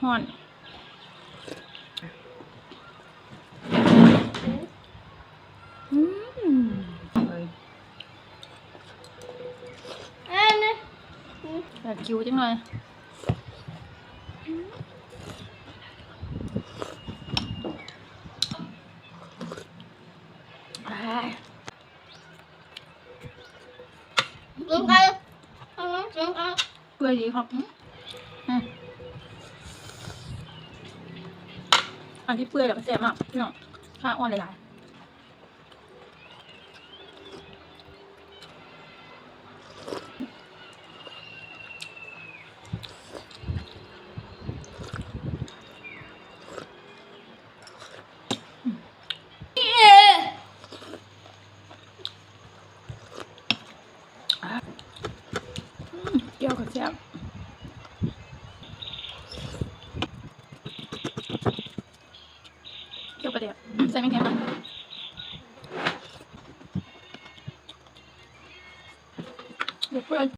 ห่อนอืมเลยอันนี้อยากคิวจังเลยอ่ากินไปอันนี้กินไปเปื่อยดีครับ อันที่เปื่อยแล้วก็แซ่บมากพี่น้องข้าอ่อนหลายเกี่ยวกับแซ่บ เกี่ยวกั